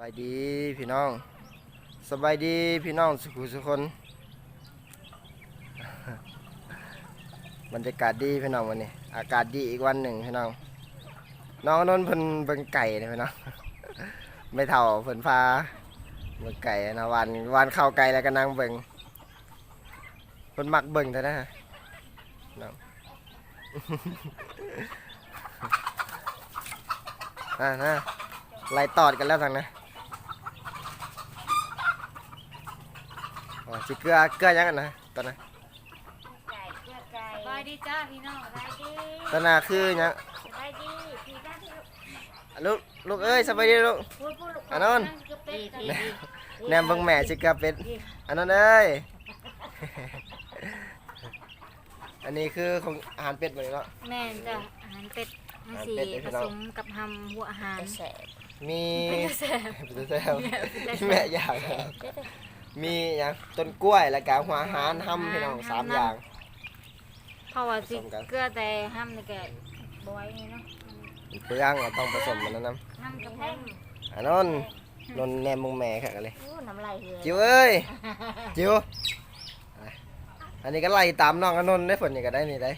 บายดีพี่น้อง สบายดีพี่น้องสุขุสุคน บรรยากาศดีพี่น้องวันนี้ อากาศดีอีกวันหนึ่งพี่น้อง น้องนนท์เพิ่นเบิ่งไก่นะพี่น้อง ไม่เท่าเพิ่นพาเบิ่งไก่นะวันวันเข้าไก่แล้วก็นั่งเบิ่งเพิ่นมักเบิ่งแต่นะน้องอ่านะไล่ตอดกันแล้วทางนะอ๋อ สิเกลือเกลือยังกันนะตอนนั้นไก่เกลือไก่สบายดีจ้าพี่น้องสบายดีตอนนั้นคือยังสบายดีพี่ด้านที่อะลูกลูกเอ้ยสบายดีลูก พูดพูดลูกอันนั้น เกลือเป็ดแนมแนมเบิ่งแม่สิเกลือเป็ดอันนั้นเอ้ย อันนี้คือของอาหารเป็ดหมดเลยเนาะ แม่นจ้ะอาหารเป็ดมันสีอาหารเป็ดเลยผพี่น้อง สมกับหำหัวอาหารแสบมีเป็นแซ่บเป็นแซ่บแม่อยากครับ มีอย่างต้นกล้วยแล้วก็หัวอาหารห้ำพี่น้องสามอย่าง เพราะว่าสิผสมกัน เกลือแต่ห้ำนี่แกบอยนี่เนาะเปลืองเราต้องผสมมันนะน้ห้ำกับแห้แห้งำอันนั้นนนแนมมงแม่ค่ะกันเลย อู้น้ำลายเหือจิ๋วเอ้ยจิ๋วอันนี้ก็ไล่ตามน้องอนนท์ได้ผลนี่ก็ได้นี่ได้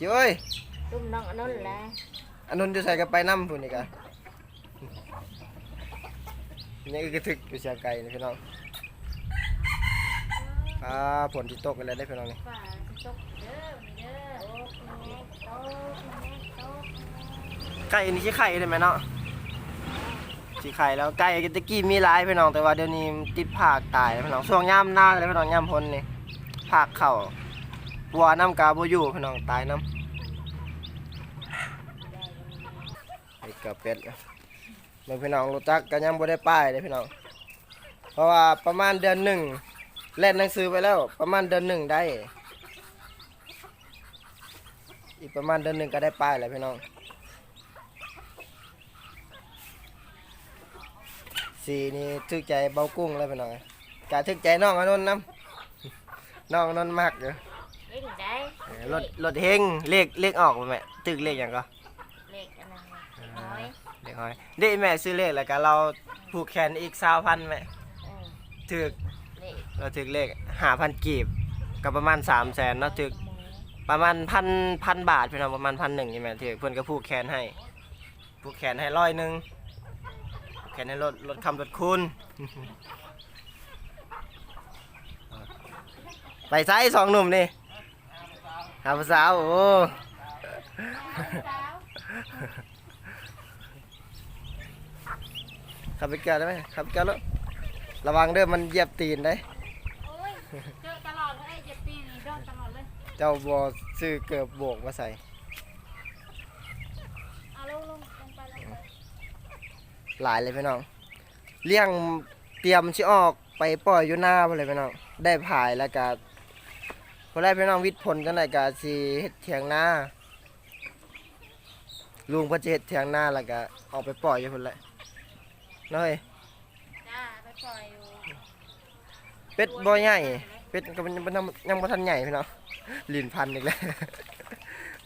จิ๋วเอ้ย ตุ้มน้องอันนั้นแหละอนนท์จะใส่กับไปน้ำผลนี่ก็นี่ก็ทึกอยู่เชียงไกลนี่พี่น้อง อ่าผลที่ตกกันเลยได้พี่น้องนี่ฝ่าตกเด้อนี่เด้อโต๊ะแม่โต๊ะแม่โต๊ะไก่นี่ชื่อไข่ได้ไหมเนาะชื่อไข่แล้วไก่ตะกี้มีหลายพี่น้องแต่ว่าเดี๋ยวนี้ติดผากตายแล้วพี่น้องช่วงย่ำหน้าเลยพี่น้องย่ำพ้นนี่ผากเข่าวัวน้ำกาบอยู่พี่น้องตายน้ำไอ้กระเป็ดเมื่อพี่น้องรู้จักกันยังบ่ได้ป้ายเลยพี่น้อง เพราะว่าประมาณเดือนหนึ่ง เล่นหนังสือไปแล้ว ประมาณเดือนหนึ่งได้ อีกประมาณเดือนหนึ่งก็ได้ป้ายแล้วพี่น้องสีนี่ทึกใจเบากุ้งแล้วพี่น้องกาทึกใจน้องอนนท์น้ำน้องอนนท์มากอยู่เล่นได้เออรถรถเฮงเลขเลขออกบ่แม่ตึกเลขอย่างก็เล็กอันนั้นน้อยเลขห้อยเด้แม่ซื้อเลขแล้วก็เราผูกแขนอีกสาวพันแม่เออถึก เราถึกเลขหาพันกีบก็ประมาณสามแสนเนาะถึกมือประมาณพันพันบาทพี่น้องประมาณพันหนึ่งนี่แม่ถึกเพื่อนก็ผูกแขนให้ผูกแขนให้ร้อยหนึ่งผูกแขนให้รถรถคำรถคุณไปไซส์สองหนุ่มนี่หาผู้สาวโอ้ ขับไปเกลือได้ไหมขับไปเกลือแล้วระวังเด้อมันเหยียบตีนได้โอ้ย เจอตลอดเลยเจ็บตีนนี่โดนตลอดเลยเจ้าบอซื้อเกือบโบกมาใส่เอาลงลงลงไปลงไปหลายเลยพี่น้องเลี้ยงเตรียมชิออกไปปล่อยอยู่หน้าไปเลยพี่น้องได้ผายแล้วก็พอได้พี่น้องวิทย์ผลจังไดก็สิเฮ็ดเถียงนาลุงเพิ่นสิเฮ็ดเถียงนาแล้วก็ออกไปปล่อยอยู่พุ่นแหละน้อยจ้าไปปล่อยอยู่ เป็ดบ่ใหญ่ เป็ดก็มันยังมันยังบ่ทันใหญ่พี่น้องลิ้นพันอีกแล้ว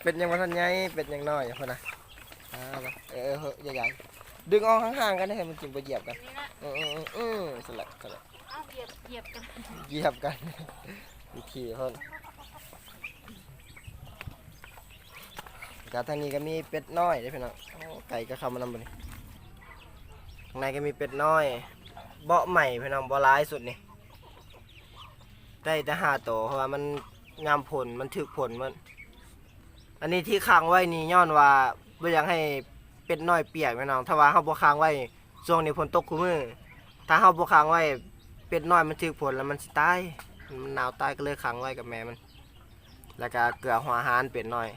เป็ดยังบ่ทันใหญ่ เป็ดยังน้อยพุ่นน่ะอ่าเออเฮ้ยใหญ่ๆดึงออกห่างๆกันได้ให้มันจิงบ่เหยียบกันนี่นะอืมอืมอืมสลัดสลัดเหยียบเหยียบกันเหยียบกันวิธีเพิ่นกาทางนี้ก็มีเป็ดน้อยด้พี่น้องไก่ก็เข้ามานำบนี่ข้างในก็มีเป็ดน้อย เบาะใหม่พี่น้องเบาะร้ายสุดนี่ ได้แต่ห้าตัวเพราะว่ามันงามผลมันถึกผลมัน อันนี้ที่ค้างไว้นี่ย้อนว่าบ่อยากให้เป็ดน้อยเปียกพี่น้องถ้าว่าเฮาบ่ค้างไว้ช่วงนี้ฝนตกคุมือถ้าเฮาบ่ค้างไว้เป็ดน้อยมันถึกผลแล้วมันสิตายมันหนาวตายก็เลยขังไว้กับแม่มัน แล้วก็เกลือหัวอาหารเป็ดน้อย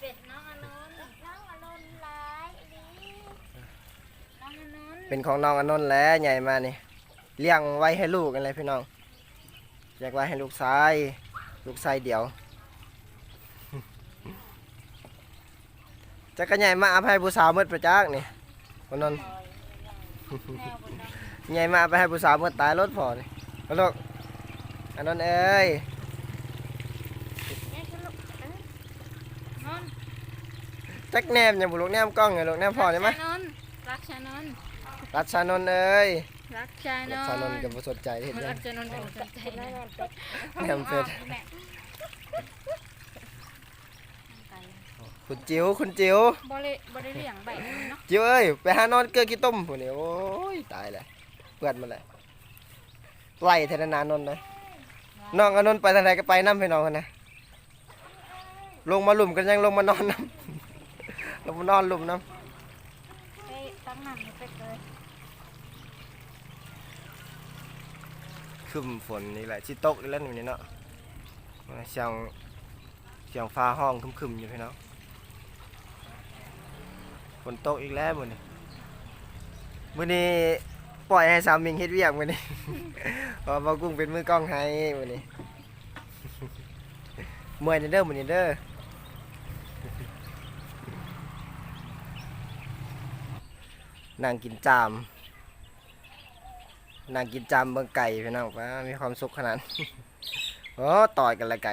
เป็ดน้องอนนท์น้องอันนั้นหลายดีน้องอนนท์เป็นของน้องอนนท์แล้วใหญ่มานี่ เลี้ยงไว้ให้ลูกกันเลยพี่น้องอยากไว้ให้ลูกชาย ลูกชายเดียวจักรใหญ่มาเอาไปให้ผู้สาวเมื่อประจักษ์นี่อนนท์แนวบนนั้นใหญ่มาเอาไปให้ผู้สาวเมื่อตายรถพอนี่เอาลูกอันนั้นเอ้ยนี่คือลูกเอ้ยนนท์จักแนมอย่าบุลูกแนมกล้องอย่าลูกแนมพอได้ไหมนนท์รักชานนท์รัชชานนท์เอ้ย รักชานรัชนท์ชานนท์ก็บ่สนใจเฮ็ดหยัรังกชานนท์ก็สนใจแม่นะแม่เป็ดแหนมเป็ดแม่คุณจิ๋วคุณจิ๋วบ่ได้บ่ได้เลี้ยงแบบนี้เนาะจิ๋วเอ้ยไปหานอนเกลือกี่ต้มพุ่นนี่โอ้ยตายแล้วเปื้อนมาแล้วไล่เทนนานนท์นะน้องอนนท์ไปทางใดก็ไปนำพี่น้องกันนะลงมาหลุมกันยังลงมานอนน้ำลงมานอนหลุมน้ำ ไปตั้งน้ำให้เป็ดเลย คึมฝนนี่แหละชิตกอีกแล้วนี่เนาะเสียงเสียงฟ้าห้องคึมๆอยู่พี่น้องฝนตกอีกแล้วมื้อนี้มื้อนี้ปล่อยให้สามิงเฮ็ดเวียกมื้อนี้เพราะว่ากุ้งเป็นมือกล้องให้มื้อนี้เมื่อยเด้อมื้อนี้เด้อนั่งกินจาม นั่งกินจามเบิ่งไก่พี่น้องว่ามีความสุขขนาดโอ้ต่อยกันละไก่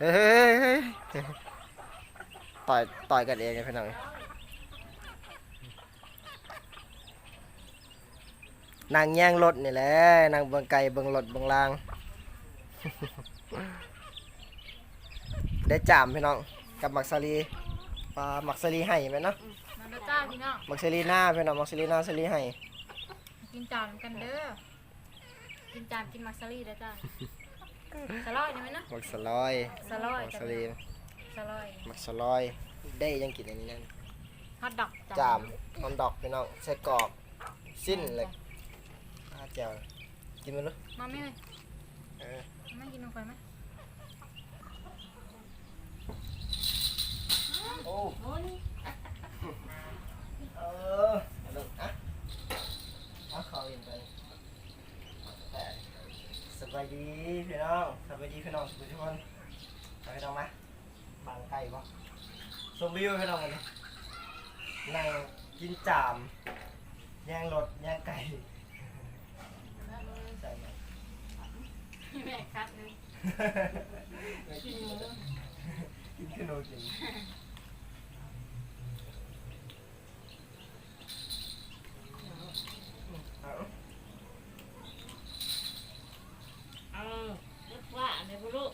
เฮ้ยต่อยต่อยกันเองพี่น้องนั่งแย่งรถนี่แหละนั่งเบิ่งไก่เบิ่งรถเบิ่งรางได้จามพี่น้องกับมักซาลีปลามักซาลีให้ไหมเนาะมักซาลีหน้าพี่น้องมักซาลีหน้าซาลีให้ กินจานกันเด้อ กินจานกินมักซารี่เด้อจ้าสลอยได้ไหมนะมักสลอยสลอยมักซาลีสลอยมักสลอย ได้ยังกินอันนี้นั่นฮอทดอกจามฮอนดอกพี่น้องใส่กรอกสิ้นเลยอาแจวกินมันเลยมาไม่เลยเออไม่กินลงไปไหมโอ้เออเอาลูกอะเอาเขาเองไปแต่ส บายดีพี่น้องสบายดีพี่น้องทุกคนไปพี่น้องมาบางไก่ปะชมวิวพี่น้องกันเลยนั่งกินจามย่างรถย่างไก่ใส่ไหมแม่คัดเลยกินหมูกินขนมกินเอา เอาเรียกว่าในบุรุษ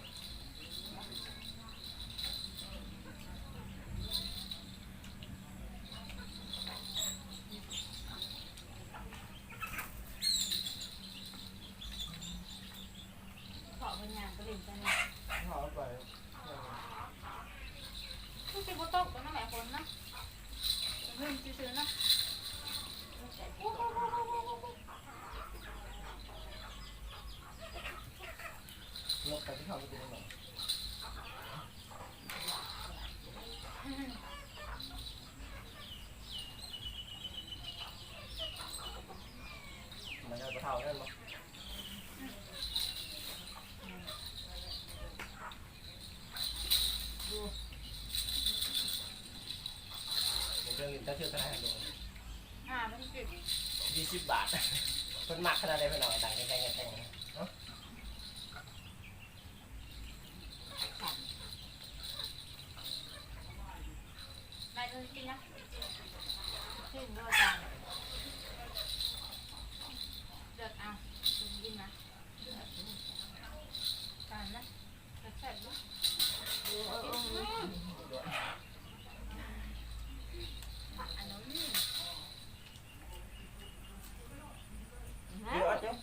ขอเป็นอย่างกระดิ่งกัน เอาไป คือสิบ่ตกแล้วนั่นแหละคนนะเพิ่นซื้อๆนะ ลกไปที่เขาไปกินขนมมันจะไปเท่าได้มั้ย เรื่องนี้จะเชื่อกันได้หรออ่ามันสิบยี่สิบบาทเพิ่นมักขนาดใดเพิ่นเอาดังแกงแกงแกงเนาะได้เลยกินนะขึ้นด้วยจานเลือกเอาคุณกินนะจานนะแซ่บๆด้วยอันนั้น เดี๋ยวเอาเดี๋ยว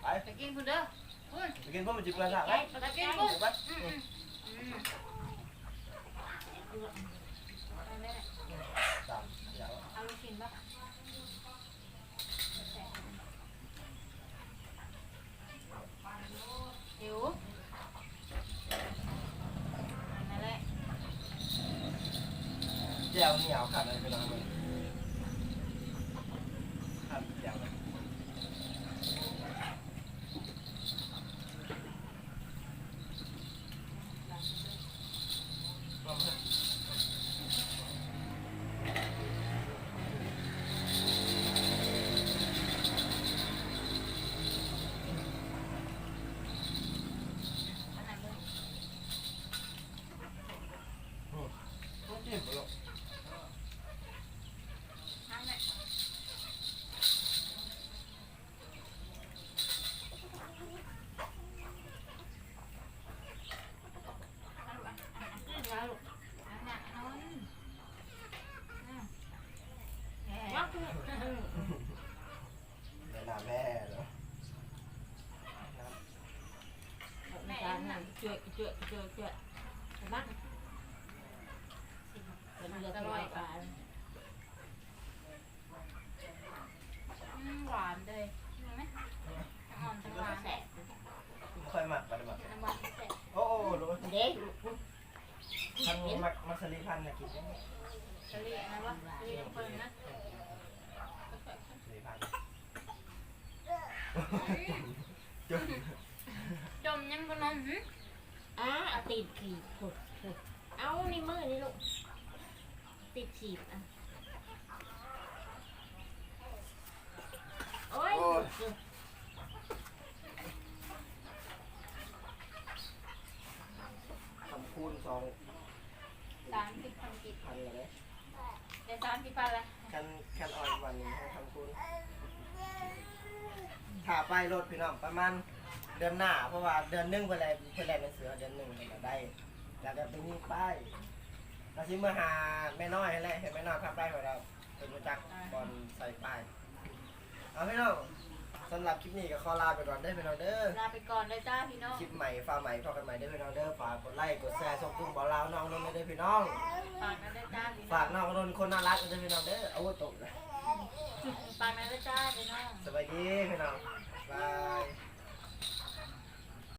ไป ไปกินคุณเด้อ คุณไปกินพวกมันจิบกระสับไหม ไปกินคุณ เดี๋ยวไป อืมอืมไปเลย สามเดี๋ยว เอาลูกชิ้นป่ะหิวนั่นแหละ แจ่วเหนียวขาดอะไรไปลองมันขาดแจ่วเลยลองเถอะ อันไหนเลย ต้องจิ้มไปลูก เจ็ดเห็นไหมเป็นเรือที่ไหนกันอืมหวานเลยเห็นไหมอ่อนจังหวานแสบค่อยหมักไปหมักน้ำหวานแซ่บโอ้โอ้รู้เด็กพันมักมักสลีพันธุ์นะกินได้ไหมจะเรียกนะวะเรียกเพิ่นนะสลีพันธุ์จุ๊บจมยังก็นมหึอ่ะเอาตีนขีดขุดขุดเอานี่มือนี่ลูกติดขีดอะโอ้ย ทำคูณสองสามสิบพันกิบพันเลยเดี๋ยวสามสิบพันละคันคันออนวันนี้ให้ทำคูณถ้าไปรถพี่น้องประมาณ เดือนหน้า เพราะว่าเดือนหนึงเพื่ออะไรเพื่ออะไรเป็นเสือเดือนหนึ่งเพิ่นก็ได้แล้วก็ไปนี่ป้ายเราชิมาหาแม่น้อยให้แหละเห็นแม่น้อยพาไปของเราเป็นรู้จักบอลใส่ป้ายเอาพี่น้องสำหรับคลิปนี้ก็ขอลาไปก่อนเด้อพี่น้องเด้อ ลาไปก่อนเลยจ้าพี่น้อง คลิปใหม่ฟ้าใหม่พอกันใหม่เด้อพี่น้องเด้อฝากกดไลค์กดแชร์ส่งตุ้งบอกลาวน้องนนท์เด้อพี่น้อง ฝากนะด้วยจ้าพี่น้ฝาอกงน้องนนท์คนน่ารักเด้อพี่น้องเด้อเอาไว้ตกเลยฝากนะด้วยจ้าพี่น้อง สวัสดีพี่น้องบาย